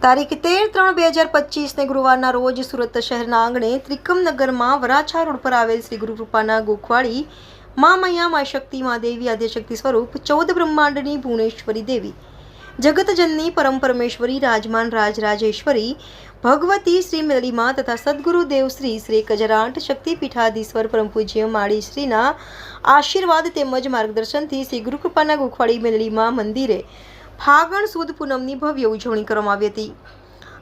તારીખ તેર ત્રણ બે હજાર પચીસને ગુરુવારના રોજ સુરત શહેરના આંગણે ત્રિકમનગરમાં વરાછા રોડ પર આવેલ શ્રી ગુરુકૃપાના ગોખવાળી મા મૈયા શક્તિ મા દેવી આદ્યશક્તિ સ્વરૂપ ચૌદ બ્રહ્માંડની ભુવનેશ્વરી દેવી. જગતજનની પરમ પરમેશ્વરી રાજમાન રાજરાજેશ્વરી, ભગવતી શ્રી મેલડીમાં તથા સદગુરુદેવ શ્રી શ્રી કજરાંટ શક્તિપીઠાધીશ્વર પરમ પૂજ્ય માળી શ્રીના આશીર્વાદ તેમજ માર્ગદર્શનથી શ્રી ગુરુકૃપાના ગુખવાડી મેલડીમાં મંદિરે ફાગણ સુદ પૂનમની ભવ્ય ઉજવણી કરવામાં આવી હતી.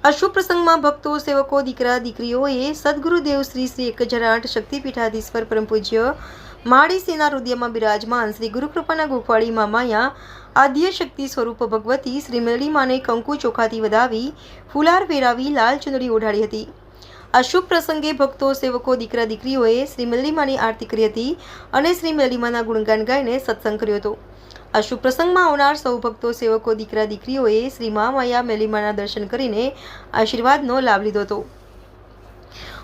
અશુભ પ્રસંગમાં ભક્તો, સેવકો, દીકરા, દીકરીઓએ સદગુરુદેવ શ્રી શ્રી એક હજાર આઠ શક્તિપીઠાધીશ્વર પરમ પૂજ્ય માળી સેના હૃદયમાં બિરાજમાન શ્રી ગુરુકૃપાના ગોખવાળી મામાયા આદ્ય શક્તિ સ્વરૂપ ભગવતી શ્રી મેલડી કંકુ ચોખાથી વધાવી, ફુલાર ફેરાવી, લાલ ચુંદડી ઓઢાડી હતી. આ શુભ પ્રસંગે ભક્તો, સેવકો, દીકરા, દીકરીઓએ શ્રી મેલડીમાની આરતી કરી હતી અને શ્રી મેલડીમાના ગુણગાન ગાઈને સત્સંગ કર્યો હતો. આ શુભ પ્રસંગમાં આવનાર સૌ ભક્તો, સેવકો, દીકરા, દીકરીઓએ શ્રી મા માયા મેલીમાના દર્શન કરીને આશીર્વાદનો લાભ લીધો હતો.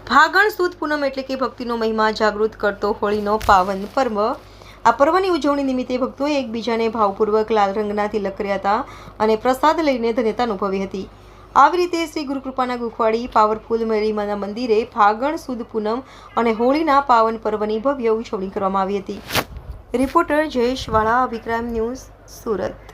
ફાગણ સુદ પૂનમ એટલે કે ભક્તિનો મહિમા જાગૃત કરતો હોળીનો પાવન પર્વ. આ પર્વની ઉજવણી નિમિત્તે ભક્તોએ એકબીજાને ભાવપૂર્વક લાલ રંગના તિલક કર્યા હતા અને પ્રસાદ લઈને ધન્યતા અનુભવી હતી. આવી રીતે શ્રી ગુરુકૃપાના ગુખવાડી, પાવરફુલ મેરીમાના મંદિરે ફાગણ સુદ પૂનમ અને હોળીના પાવન પર્વની ભવ્ય ઉજવણી કરવામાં આવી હતી. રિપોર્ટર જયેશ વાળા વિક્રમ ન્યૂઝ, સુરત.